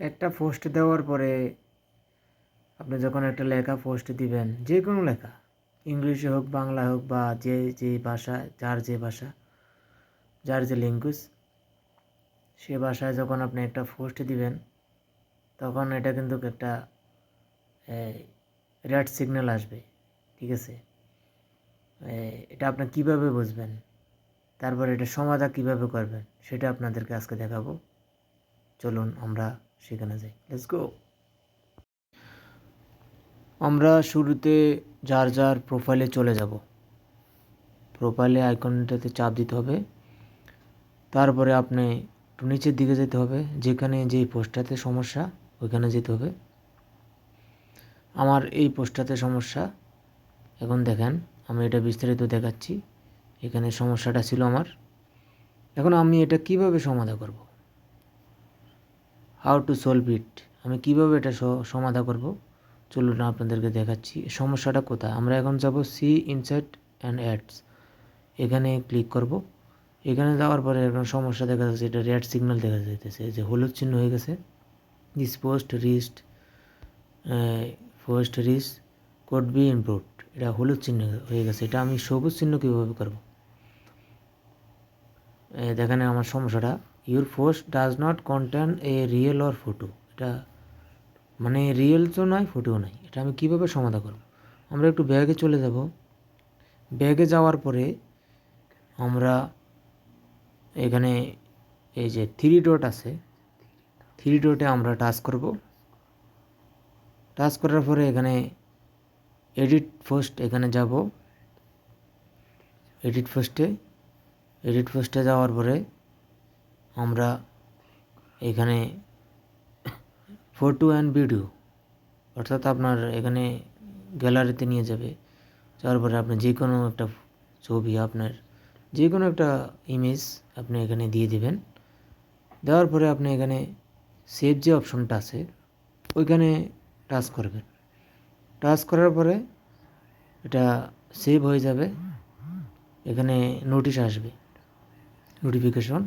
একটা পোস্ট দেওয়ার পরে আপনি যখন একটা লেখা পোস্ট দিবেন, যে কোনো লেখা, ইংলিশে হোক, বাংলা হোক বা যে যে ভাষা, যার যে ভাষা, যার যে ল্যাঙ্গুয়েজ সে ভাষায় যখন আপনি একটা পোস্ট দিবেন, তখন এটা কিন্তু একটা রেড সিগন্যাল আসবে, ঠিক আছে? এটা আপনি কীভাবে বুঝবেন? তারপর এটা সমাধা কীভাবে করবেন? সেটা আপনাদেরকে আজকে দেখাবো। চলুন আমরা সেখানে যাই। লেটস গো আমরা শুরুতে যার যার প্রোফাইলে চলে যাব। প্রোফাইলে আইকনটাতে চাপ দিতে হবে। তারপরে আপনি একটু নিচের দিকে যেতে হবে। যেখানে যে পোস্টটাতে সমস্যা, ওইখানে যেতে হবে। আমার এই পোস্টটাতে সমস্যা, এখন দেখেন, আমি এটা বিস্তারিত দেখাচ্ছি। এখানে সমস্যাটা ছিল আমার। এখন আমি এটা কীভাবে সমাধা করব? হাউ টু সলভ ইট আমি কীভাবে এটা সমাধা করব? চলুন আপনাদেরকে দেখাচ্ছি। সমস্যাটা কোথায়? আমরা এখন যাব সি ইনসাইট অ্যান্ড অ্যাডস এখানে ক্লিক করব। এখানে যাওয়ার পরে এখন সমস্যা দেখা যাচ্ছে, এটা রেড সিগন্যাল দেখা যাইতেছে। যে হলুদ চিহ্ন হয়ে গেছে। This post reach post reach could be improved এটা হলুদ চিহ্ন হয়ে গেছে। এটা আমি সবুজ চিহ্ন কীভাবে করব? দেখেন আমার সমস্যাটা। Your post does not contain a reel or photo এটা মানে রিয়েল তো নয় ফটোও নাই এটা আমি কীভাবে সমাধা করব? আমরা একটু ব্যাগে চলে যাব। ব্যাগে যাওয়ার পরে আমরা এখানে এই যে থ্রি ডট আছে থ্রি ডটে আমরা টাচ করব। টাচ করার পরে এখানে এডিট ফার্স্ট এখানে যাব। এডিট ফার্স্টে এডিট ফার্স্টে যাওয়ার পরে আমরা এখানে ফটো অ্যান্ড ভিডিও অর্থাৎ আপনার এখানে গ্যালারিতে নিয়ে যাবে। যাওয়ার পরে আপনি যে কোনো একটা ছবি, আপনার যে কোনো একটা ইমেজ আপনি এখানে দিয়ে দেবেন। দেওয়ার পরে আপনি এখানে সেভ যে অপশনটা আছে, ওইখানে টাচ করবেন। টাচ করার পরে এটা সেভ হয়ে যাবে। এখানে নোটিশ আসবে নোটিফিকেশন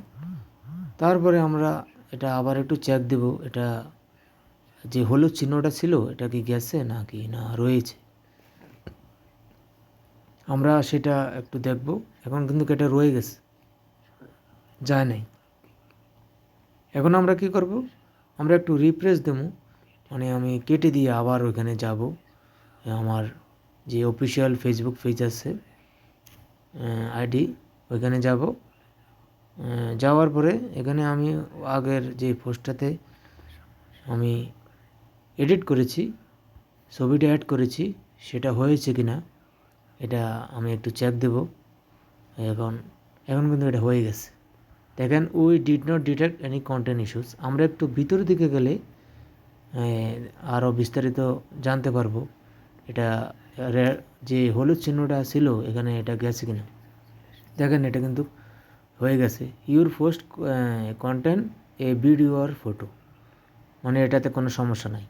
তারপরে আমরা এটা আবার একটু চেক দেব, এটা যে হলুদ চিহ্নটা ছিল, এটা কি গেছে নাকি না রয়েছে? আমরা সেটা একটু দেখব, এখন কিন্তু এটা রয়ে গেছে, যায় নাই। এখন আমরা কি করব, আমরা একটু রিফ্রেশ দেবো মানে আমি কেটে দিয়ে আবার ওইখানে যাব আমার যে অফিসিয়াল ফেসবুক পেজ আছে আইডি ওইখানে যাব। যাওয়ার পরে এখানে আমি আগের যে পোস্টটাতে আমি এডিট করেছি, ছবিটা অ্যাড করেছি, সেটা হয়েছে কি না এটা আমি একটু চেক দেব। এখন এখন কিন্তু এটা হয়ে গেছে। দেখেন we did not detect any content issues আমরা একটু ভিতর দিকে গেলে আরও বিস্তারিত জানতে পারব এটা যে হলুদ চিহ্নটা ছিল, এখানে এটা গেছে কিনা। দেখেন, এটা কিন্তু হয়ে গেছে। Your post content a video R photo মানে এটাতে কোনো সমস্যা নাই।